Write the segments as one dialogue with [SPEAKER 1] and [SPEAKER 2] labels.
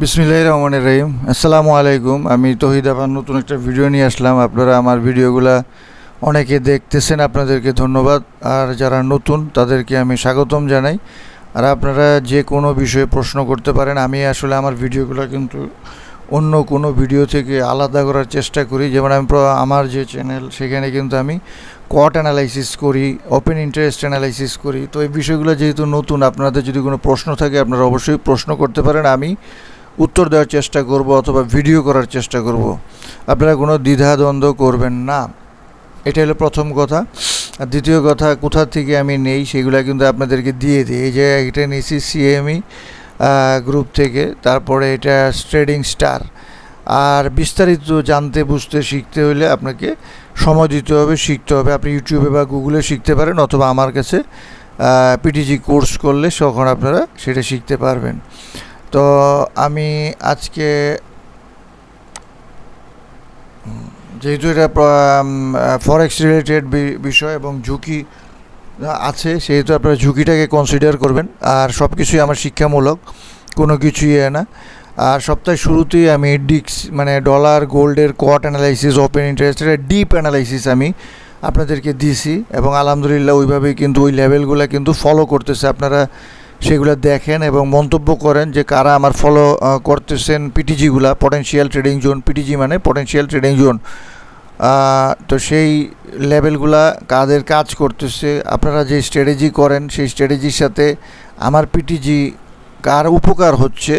[SPEAKER 1] বিসমিল্লাহ রহমানের রহিম। আসসালামু আলাইকুম। আমি তহিদ আবার নতুন একটা ভিডিও নিয়ে আসলাম। আপনারা আমার ভিডিওগুলা অনেকে দেখতেছেন, আপনাদেরকে ধন্যবাদ। আর যারা নতুন, তাদেরকে আমি স্বাগতম জানাই। আর আপনারা যে কোনো বিষয়ে প্রশ্ন করতে পারেন, আমি আসলে আমার ভিডিওগুলো কিন্তু অন্য কোনো ভিডিও থেকে আলাদা করার চেষ্টা করি। যেমন আমি আমার যে চ্যানেল, সেখানে কিন্তু আমি কট অ্যানালাইসিস করি ওপেন ইন্টারেস্ট অ্যানালাইসিস করি। তো এই বিষয়গুলো যেহেতু নতুন, আপনাদের যদি কোনো প্রশ্ন থাকে, আপনারা অবশ্যই প্রশ্ন করতে পারেন। আমি উত্তর দেওয়ার চেষ্টা করব অথবা ভিডিও করার চেষ্টা করব। আপনারা কোনো দ্বিধাদ্বন্দ্ব করবেন না। এটা হলো প্রথম কথা। আর দ্বিতীয় কথা, কোথা থেকে আমি নেই সেগুলো কিন্তু আপনাদেরকে দিয়ে দিই। এই যে এটা নিয়েছি সিএমই গ্রুপ থেকে, তারপরে এটা ট্রেডিং স্টার আর বিস্তারিত জানতে, বুঝতে, শিখতে হলে আপনাকে সময় দিতে হবে, শিখতে হবে। আপনি ইউটিউবে বা গুগলে শিখতে পারেন অথবা আমার কাছে পিটিজি কোর্স করলে তখন আপনারা সেটা শিখতে পারবেন। তো আমি আজকে যেহেতু এটা ফরেক্স রিলেটেড বিষয় এবং ঝুঁকি আছে, সেহেতু আপনারা ঝুঁকিটাকে কনসিডার করবেন। আর সব কিছুই আমার শিক্ষামূলক, কোনো কিছুই এ না। আর সপ্তাহের শুরুতেই আমি ডিক্স মানে ডলার গোল্ডের কোয়াট অ্যানালাইসিস ওপেন ইন্টারেস্টের ডিপ অ্যানালাইসিস আমি আপনাদেরকে দিছি। এবং আলহামদুলিল্লাহ ওইভাবেই কিন্তু ওই লেভেলগুলো কিন্তু ফলো করতেছে। আপনারা সেগুলো দেখেন এবং মন্তব্য করেন যে কারা আমার ফলো করতেছেন পিটিজিগুলা পটেনশিয়াল ট্রেডিং জোন পিটিজি মানে পটেনশিয়াল ট্রেডিং জোন তো সেই লেভেলগুলা কাদের কাজ করতেছে, আপনারা যে স্ট্র্যাটেজি করেন, সেই স্ট্র্যাটেজির সাথে আমার পিটিজি কার উপকার হচ্ছে,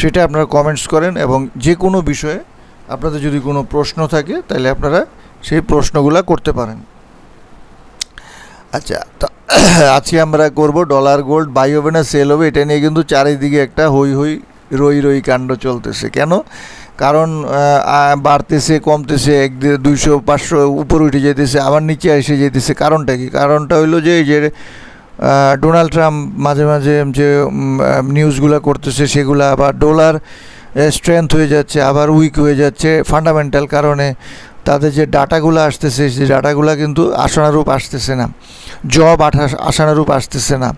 [SPEAKER 1] সেটা আপনারা কমেন্টস করেন এবং যে কোনো বিষয়ে আপনাদের যদি কোনো প্রশ্ন থাকে, তাহলে আপনারা সেই প্রশ্নগুলো করতে পারেন। আচ্ছা তো আজকে আমরা করব ডলার গোল্ড বাই হবে না সেল হবে, এটা নিয়ে কিন্তু চারিদিকে একটা হই হই রই রই কাণ্ড চলতেছে। কেন? কারণ বাড়তেছে, কমতেছে, এক দুইশো, পাঁচশো উপরে উঠে যেতেছে, আবার নিচে এসে যেতেছে। কারণটা কি? কারণটা হইল যে যে ডোনাল্ড ট্রাম্প মাঝে মাঝে যে নিউজগুলো করতেছে, সেগুলা আবার ডলার স্ট্রেংথ হয়ে যাচ্ছে, আবার উইক হয়ে যাচ্ছে। ফান্ডামেন্টাল কারণে তাদের যে ডাটাগুলো আসতেছে, সেই ডাটাগুলো কিন্তু আশানুরূপ আসতেছে না। জব আঠা আশানুরূপ আসতেছে না।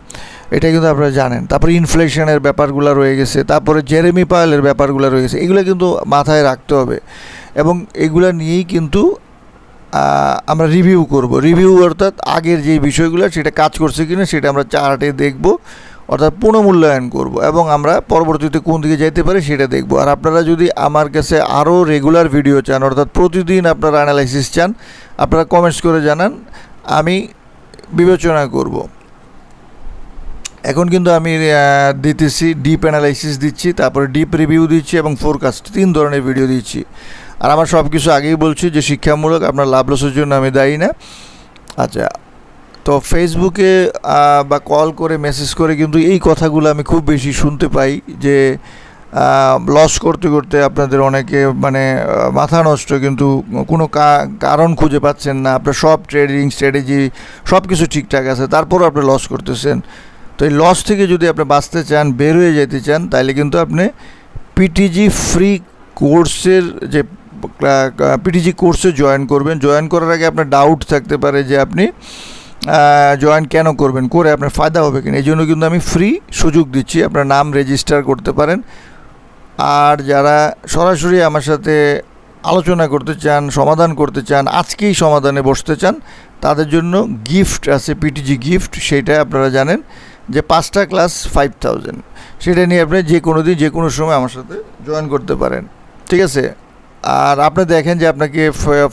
[SPEAKER 1] এটা কিন্তু আপনারা জানেন। তারপরে ইনফ্লেশনের ব্যাপারগুলো রয়ে গেছে। তারপরে জেরেমি পায়েলের ব্যাপারগুলো রয়ে গেছে। এগুলো কিন্তু মাথায় রাখতে হবে। এবং এগুলো নিয়েই কিন্তু আমরা রিভিউ করব। রিভিউ অর্থাৎ আগের যে বিষয়গুলো, সেটা কাজ করছে কিনা, সেটা আমরা চার্টে দেখব। অর্থাৎ পুনঃমূল্যায়ন করব এবং আমরা পরবর্তীতে কোন দিকে যাইতে পারি সেটা দেখব। আর আপনারা যদি আমার কাছে আরও রেগুলার ভিডিও চান, অর্থাৎ প্রতিদিন আপনারা অ্যানালাইসিস চান, আপনারা কমেন্টস করে জানান, আমি বিবেচনা করব। এখন কিন্তু আমি দিতেছি ডিপ অ্যানালাইসিস দিচ্ছি, তারপরে ডিপ রিভিউ দিচ্ছি এবং ফোরকাস্ট তিন ধরনের ভিডিও দিচ্ছি। আর আমার সব কিছু আগেই বলছি যে শিক্ষামূলক, আপনার লাভ লসের জন্য আমি দায়ী না। আচ্ছা তো ফেসবুকে বা কল করে মেসেজ করে কিন্তু এই কথাগুলো আমি খুব বেশি শুনতে পাই যে লস করতে করতে আপনাদের অনেকে মানে মাথা নষ্ট কিন্তু কোনো কারণ খুঁজে পাচ্ছেন না। আপনার সব ট্রেডিং স্ট্র্যাটেজি সব কিছু ঠিকঠাক আছে, তারপরও আপনি লস করতেছেন। তো এই লস থেকে যদি আপনি বাঁচতে চান, বের হয়ে যেতে চান তাহলে কিন্তু আপনি পিটিজি ফ্রি কোর্সের যে পিটিজি কোর্সে জয়েন করবেন। জয়েন করার আগে আপনার ডাউট থাকতে পারে যে আপনি জয়েন কেন করবেন? করে আপনার ফায়দা হবে কিনা? এই জন্য কিন্তু আমি ফ্রি সুযোগ দিচ্ছি, আপনার নাম রেজিস্টার করতে পারেন। আর যারা সরাসরি আমার সাথে আলোচনা করতে চান, সমাধান করতে চান, আজকেই সমাধানে বসতে চান, তাদের জন্য গিফট আছে পিটিজি গিফট সেটা আপনারা জানেন যে পাঁচটা ক্লাস ফাইভ থাউজেন্ড সেটা নিয়ে আপনি যে কোনো দিন, যে কোনো সময় আমার সাথে জয়েন করতে পারেন। ঠিক আছে? আর আপনি দেখেন যে আপনাকে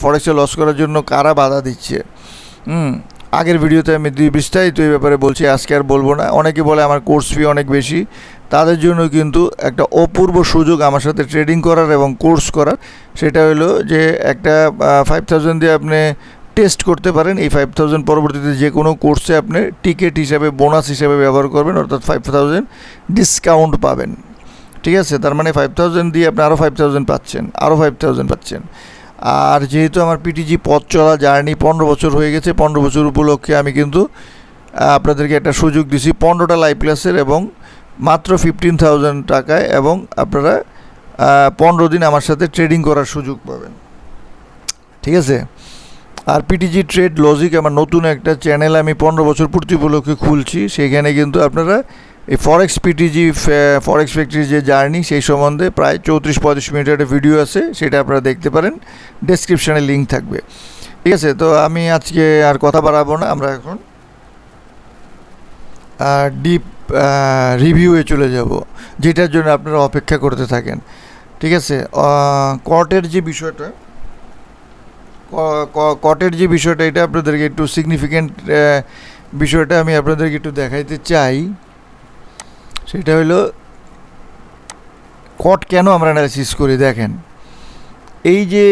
[SPEAKER 1] ফরেক্সে লস করার জন্য কারা বাধা দিচ্ছে। হুম? আগের ভিডিওতে আমি দুই বিস্তারিত এই ব্যাপারে বলছি, আজকে আর বলব না। অনেকে বলে আমার কোর্স ফি অনেক বেশি। তাদের জন্য কিন্তু একটা অপূর্ব সুযোগ আমার সাথে ট্রেডিং করার এবং কোর্স করার। সেটা হলো যে একটা ফাইভ থাউজেন্ড দিয়ে আপনি টেস্ট করতে পারেন। এই ফাইভ থাউজেন্ড পরবর্তীতে যে কোনো কোর্সে আপনি টিকিট হিসাবে বোনাস হিসাবে ব্যবহার করবেন। অর্থাৎ ফাইভ থাউজেন্ড ডিসকাউন্ট পাবেন। ঠিক আছে? তার মানে ফাইভ থাউজেন্ড দিয়ে আপনি আরও ফাইভ থাউজেন্ড পাচ্ছেন। আরও ফাইভ থাউজেন্ড পাচ্ছেন। আর যেহেতু আমার পিটিজি পথ চলা জার্নি পনেরো বছর হয়ে গেছে, পনেরো বছর উপলক্ষে আমি কিন্তু আপনাদেরকে একটা সুযোগ দিছি পনেরোটা লাইভ ক্লাসের এবং মাত্র ফিফটিন থাউজেন্ড টাকায় এবং আপনারা পনেরো দিন আমার সাথে ট্রেডিং করার সুযোগ পাবেন। ঠিক আছে? আর পিটিজি ট্রেড লজিক আমার নতুন একটা চ্যানেল আমি পনেরো বছর পূর্তি উপলক্ষে খুলছি, সেখানে কিন্তু আপনারা এই ফরেক্স পিটিজি ফরেক্স ফ্যাক্টরির যে জার্নি সেই সম্বন্ধে প্রায় চৌত্রিশ পঁয়ত্রিশ মিনিটের একটা ভিডিও আছে, সেটা আপনারা দেখতে পারেন। ডেসক্রিপশানে লিঙ্ক থাকবে। ঠিক আছে, তো আমি আজকে আর কথা বাড়াবো না, আমরা এখন ডিপ রিভিউয়ে চলে যাব, যেটার জন্য আপনারা অপেক্ষা করতে থাকেন। ঠিক আছে কটের যে বিষয়টা কটের যে বিষয়টা, এটা আপনাদেরকে একটু সিগনিফিক্যান্ট বিষয়টা আমি আপনাদেরকে একটু দেখাইতে চাই। সেটা হলো, কট কেন আমরা অ্যানালাইসিস করি? দেখেন, এই যে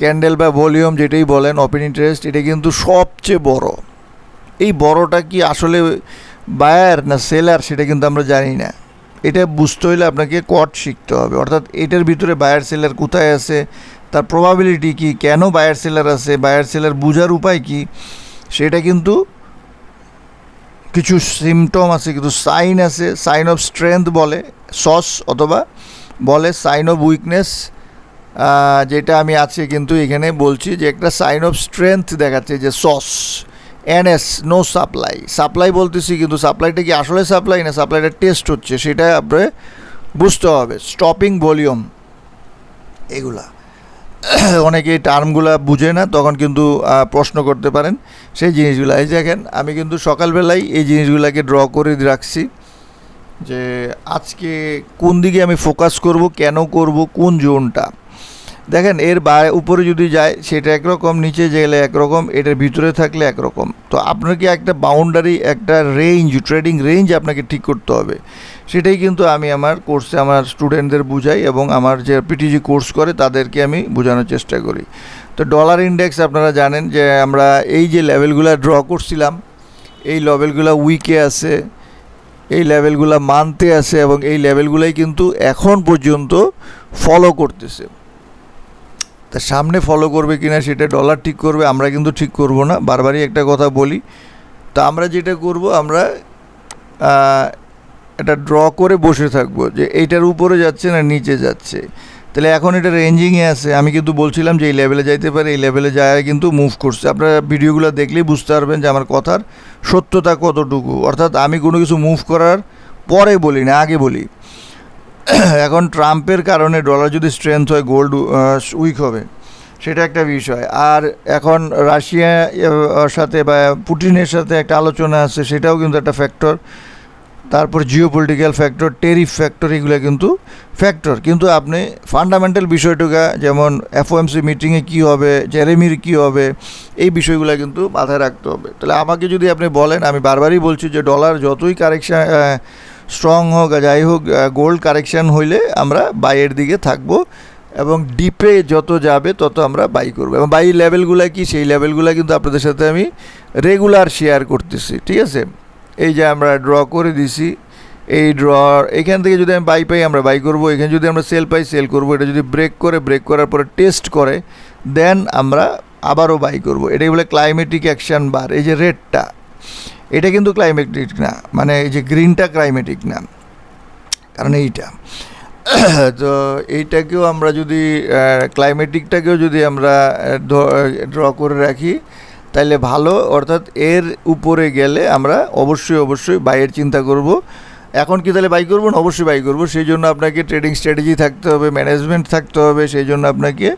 [SPEAKER 1] ক্যান্ডেল বা ভলিউম যেটাই বলেন ওপেন ইন্টারেস্ট এটা কিন্তু সবচেয়ে বড়। এই বড়টা কি আসলে বায়ার না সেলার সেটা কিন্তু আমরা জানি না। এটা বুঝতে হলে আপনাকে কট শিখতে হবে। অর্থাৎ এটার ভিতরে বায়ার সেলার কোথায় আছে, তার প্রবাবিলিটি কি, কেন বায়ার সেলার আছে বায়ার সেলার বোঝার উপায় কি, সেটা কিন্তু কিছু সিমটম আছে কিন্তু সাইন আছে সাইন অফ স্ট্রেংথ বলে সস অথবা বলে সাইন অফ উইকনেস যেটা আমি আজকে কিন্তু এখানে বলছি যে একটা সাইন অফ স্ট্রেংথ দেখাচ্ছে যে SOS NS no supply supply বলতেছি কিন্তু সাপ্লাইটা কি আসলে সাপ্লাই না সাপ্লাইটা টেস্ট হচ্ছে, সেটা আপনার বুঝতে হবে। স্টপিং ভলিউম এগুলা। অনেকে এই টার্মগুলো বুঝে না, তখন কিন্তু প্রশ্ন করতে পারেন। সেই জিনিসগুলো, এই দেখেন, আমি কিন্তু সকালবেলাই এই জিনিসগুলোকে ড্র করে রাখছি যে, আজকে কোন দিকে আমি ফোকাস করব, কেন করব, কোন জোনটা দেখেন, এর উপরে যদি যায়, সেটা একরকম, নিচে গেলে একরকম, এটার ভিতরে থাকলে একরকম। তো আপনাকে একটা বাউন্ডারি একটা রেঞ্জ ট্রেডিং রেঞ্জ আপনাকে ঠিক করতে হবে। সেটাই কিন্তু আমি আমার কোর্সে আমার স্টুডেন্টদের বুঝাই এবং আমার যে পিটিজি কোর্স করে, তাদেরকে আমি বোঝানোর চেষ্টা করি। তো ডলার ইন্ডেক্স আপনারা জানেন যে, আমরা এই যে লেভেলগুলো ড্র করছিলাম, এই লেভেলগুলো উইকে আছে, এই লেভেলগুলো মানতে আছে এবং এই লেভেলগুলোই কিন্তু এখন পর্যন্ত ফলো করতেছে। তা সামনে ফলো করবে কি না সেটা ডলার ঠিক করবে, আমরা কিন্তু ঠিক করব না। বারবারই একটা কথা বলি। তা আমরা যেটা করব, আমরা এটা ড্র করে বসে থাকব যে এইটার উপরে যাচ্ছে না নিচে যাচ্ছে। তাহলে এখন এটা রেঞ্জিংয়ে আছে। আমি কিন্তু বলছিলাম যে এই লেভেলে যাইতে পারে, এই লেভেলে যায় কিন্তু মুভ করছে। আপনারা ভিডিওগুলো দেখলেই বুঝতে পারবেন যে আমার কথার সত্যতা কতটুকু। অর্থাৎ আমি কোনো কিছু মুভ করার পরে বলি না, আগে বলি। এখন ট্রাম্পের কারণে ডলার যদি স্ট্রেংথ হয় গোল্ড উইক হবে, সেটা একটা বিষয়। আর এখন রাশিয়া সাথে বা পুটিনের সাথে একটা আলোচনা আছে, সেটাও কিন্তু একটা ফ্যাক্টর তারপর geopolitical factor tariff factor এগুলো কিন্তু ফ্যাক্টর কিন্তু আপনি ফান্ডামেন্টাল বিষয়টুকা, যেমন এফওএমসি মিটিংয়ে কী হবে জেরেমির কী হবে, এই বিষয়গুলো কিন্তু মাথায় রাখতে হবে। তাহলে আমাকে যদি আপনি বলেন, আমি বারবারই বলছি যে ডলার যতই কারেকশান স্ট্রং হোক, যাই হোক গোল্ড কারেকশান হইলে আমরা বাইয়ের দিকে থাকব এবং ডিপে যত যাবে তত আমরা বাই করব। এবং বাই লেভেলগুলো কি? সেই লেভেলগুলো কিন্তু আপনাদের সাথে আমি রেগুলার শেয়ার করতেছি, ঠিক আছে? এই যে আমরা ড্র করে দিছি, এই ড্র এখান থেকে যদি আমি বাই পাই আমরা বাই করব, এখানে যদি আমরা সেল পাই সেল করব, এটা যদি ব্রেক করে ব্রেক করার পরে টেস্ট করে দেন আমরা আবারও বাই করব। এটাই বলে ক্লাইমেটিক অ্যাকশান বার এই যে রেডটা এটা কিন্তু ক্লাইমেটিক না মানে এই যে গ্রিনটা ক্লাইমেটিক না, কারণ এইটা। তো এইটাকেও আমরা যদি ক্লাইমেটিকটাকেও যদি আমরা ড্র করে রাখি, তাইলে ভালো, অর্থাৎ এর উপরে গেলে আমরা অবশ্যই অবশ্যই বাইয়ের চিন্তা করব। এখন কি তাহলে বাই করব না? অবশ্যই বাই করব। সেই জন্য আপনাকে ট্রেডিং স্ট্র্যাটেজি থাকতে হবে ম্যানেজমেন্ট থাকতে হবে, সেই জন্য আপনাকে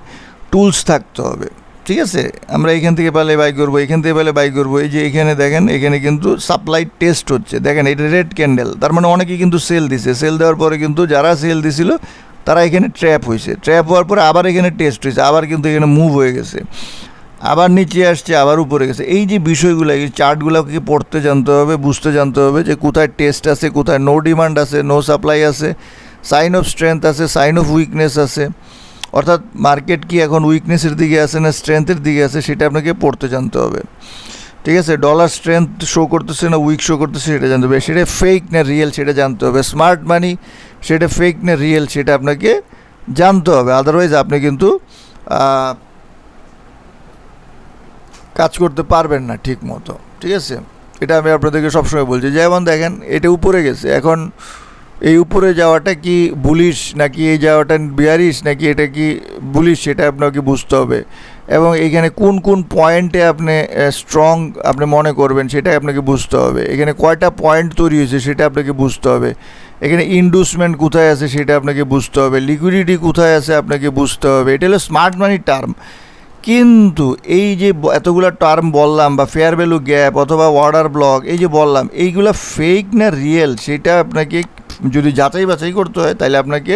[SPEAKER 1] টুলস থাকতে হবে। ঠিক আছে, আমরা এখান থেকে পালে বাই করব, এখান থেকে পালে বাই করব, এই যে এখানে দেখেন, এখানে কিন্তু সাপ্লাই টেস্ট হচ্ছে। দেখেন, এটা রেড ক্যান্ডেল তার মানে অনেকে কিন্তু সেল দিছে। সেল দেওয়ার পরে কিন্তু যারা সেল দিছিল, তারা এখানে ট্র্যাপ হয়েছে। ট্র্যাপ হওয়ার পরে আবার এখানে টেস্ট হয়েছে, আবার কিন্তু এখানে মুভ হয়ে গেছে। আবার নিচে আসছে, আবার উপরে গেছে। এই যে বিষয়গুলো, এই চার্টগুলোকে পড়তে জানতে হবে, বুঝতে জানতে হবে যে কোথায় টেস্ট আছে, কোথায় নো ডিমান্ড আছে নো সাপ্লাই আছে সাইন অফ স্ট্রেংথ আছে সাইন অফ উইকনেস আছে। অর্থাৎ মার্কেট কি এখন উইকনেসের দিকে আছে না স্ট্রেংথের দিকে আছে সেটা আপনাকে পড়তে জানতে হবে। ঠিক আছে? ডলার স্ট্রেংথ শো করতেছে না উইক শো করতেছে সেটা জানতে হবে। সেটা ফেক না রিয়েল সেটা জানতে হবে। স্মার্ট মানি সেটা ফেক না রিয়েল সেটা আপনাকে জানতে হবে। আদারওয়াইজ আপনি কিন্তু কাজ করতে পারবেন না ঠিক মতো ঠিক আছে? এটা আমি আপনাদেরকে সবসময় বলছি। যেমন দেখেন, এটা উপরে গেছে। এখন এই উপরে যাওয়াটা কি বুলিশ নাকি এই যাওয়াটা বিয়ারিশ নাকি এটা কি বুলিশ সেটা আপনাকে বুঝতে হবে। এবং এখানে কোন কোন পয়েন্টে আপনি স্ট্রং আপনি মনে করবেন সেটা আপনাকে বুঝতে হবে। এখানে কয়টা পয়েন্ট তৈরি হয়েছে সেটা আপনাকে বুঝতে হবে। এখানে ইন্ডুসমেন্ট কোথায় আছে সেটা আপনাকে বুঝতে হবে। লিকুইডিটি কোথায় আছে আপনাকে বুঝতে হবে। এটা হলো স্মার্ট মানি টার্ম কিন্তু এই যে এতগুলো টার্ম বললাম বা ফেয়ার ভ্যালু গ্যাপ অথবা অর্ডার ব্লক এই যে বললাম, এইগুলো ফেক না রিয়েল সেটা আপনাকে যদি যাচাই বাছাই করতে হয় তাহলে আপনাকে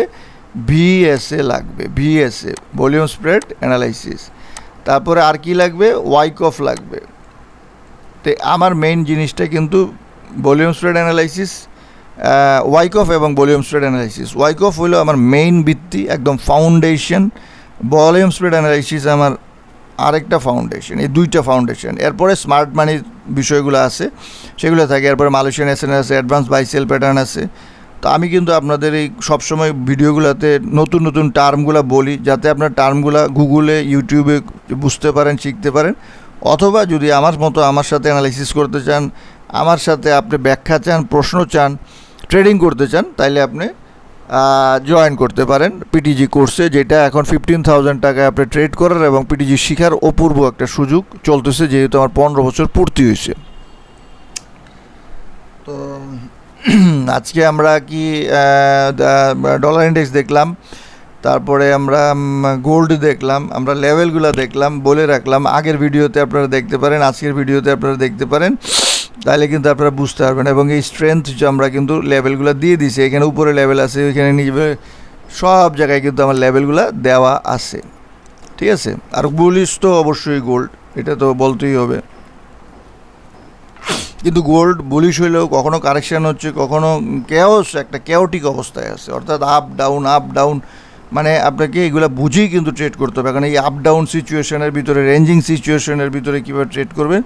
[SPEAKER 1] ভিএসএ লাগবে, ভিএসএ, ভলিউম স্প্রেড অ্যানালাইসিস। তারপরে আর কি লাগবে? ওয়াইক অফ লাগবে। তো আমার মেইন জিনিসটা কিন্তু volume spread analysis Wyckoff এবং volume spread analysis. Wyckoff হলো আমার মেইন ভিত্তি, একদম ফাউন্ডেশন। ভলিউম স্প্রেড অ্যানালাইসিস আমার আরেকটা ফাউন্ডেশন, এই দুইটা ফাউন্ডেশন। এরপরে স্মার্ট মানির বিষয়গুলো আছে, সেগুলো থাকে। এরপরে মালয়েশিয়ান এসএন আছে অ্যাডভান্স বাইসেল প্যাটার্ন আছে। তো আমি কিন্তু আপনাদের এই সবসময় ভিডিওগুলোতে নতুন নতুন টার্মগুলো বলি, যাতে আপনার টার্মগুলো গুগলে, ইউটিউবে বুঝতে পারেন, শিখতে পারেন। অথবা যদি আমার মতো আমার সাথে অ্যানালাইসিস করতে চান, আমার সাথে আপনি ব্যাখ্যা চান, প্রশ্ন চান ট্রেডিং করতে চান, তাইলে আপনি জয়েন করতে পারেন পিটিজি কোর্সে যেটা এখন ফিফটিন থাউজেন্ড টাকায় আপনি ট্রেড করার এবং পিটিজি শিখার অপূর্ব একটা সুযোগ চলতেছে, যেহেতু আমার পনেরো বছর পূর্তি হয়েছে। তো আজকে আমরা কি ডলার ইন্ডেক্স দেখলাম, তারপরে আমরা গোল্ড দেখলাম, আমরা লেভেলগুলো দেখলাম, বলে রাখলাম, আগের ভিডিওতে আপনারা দেখতে পারেন, আজকের ভিডিওতে আপনারা দেখতে পারেন তাহলে কিন্তু আপনারা বুঝতে পারবেন, এবং এই স্ট্রেংথ যে আমরা কিন্তু লেভেলগুলো দিয়ে দিছি এখানে উপরে লেভেল আছে এখানে নিজে সব জায়গায় কিন্তু আমার লেভেলগুলো দেওয়া আছে, ঠিক আছে? আর বুলিশ তো অবশ্যই গোল্ড এটা তো বলতেই হবে। কিন্তু গোল্ড বুলিশ হইলেও কখনো কারেকশান হচ্ছে, কখনো কেওস একটা কেওটিক অবস্থায় আছে। অর্থাৎ আপ ডাউন আপ ডাউন মানে আপনাকে এগুলো বুঝেই কিন্তু ট্রেড করতে হবে। কারণ এই আপ ডাউন সিচুয়েশনের ভিতরে রেঞ্জিং সিচুয়েশনের ভিতরে কীভাবে ট্রেড করবেন,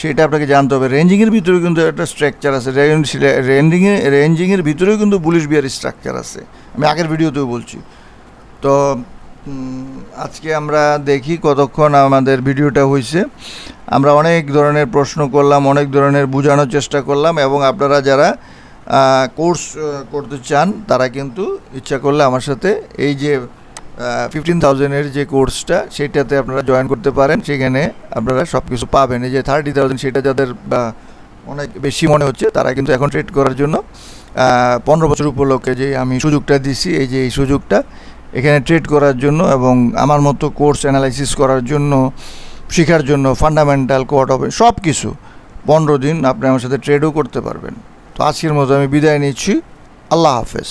[SPEAKER 1] সেটা আপনাকে জানতে হবে। রেঞ্জিংয়ের ভিতরে কিন্তু একটা স্ট্রাকচার আছে। রেঞ্জিংয়ে রেঞ্জিংয়ের ভিতরেও কিন্তু পুলিশ বিয়ার স্ট্রাকচার আছে। আমি আগের ভিডিওতেও বলছি। তো আজকে আমরা দেখি কতক্ষণ আমাদের ভিডিওটা হয়েছে আমরা অনেক ধরনের প্রশ্ন করলাম, অনেক ধরনের বোঝানোর চেষ্টা করলাম এবং আপনারা যারা কোর্স করতে চান, তারা কিন্তু ইচ্ছা করলে আমার সাথে এই যে ফিফটিন থাউজেন্ডের যে কোর্সটা সেটাতে আপনারা জয়েন করতে পারেন। সেখানে আপনারা সব কিছু পাবেন। এই যে থার্টি থাউজেন্ড সেটা যাদের অনেক বেশি মনে হচ্ছে, তারা কিন্তু এখন ট্রেড করার জন্য পনেরো বছর উপলক্ষে যে আমি সুযোগটা দিছি, এই যে এই সুযোগটা, এখানে ট্রেড করার জন্য এবং আমার মতো কোর্স অ্যানালাইসিস করার জন্য শেখার জন্য ফান্ডামেন্টাল কোয়ার্ট হবে সব কিছু পনেরো দিন আপনি আমার সাথে ট্রেডও করতে পারবেন। তো আজকের মতো আমি বিদায় নিচ্ছি। আল্লাহ হাফেজ।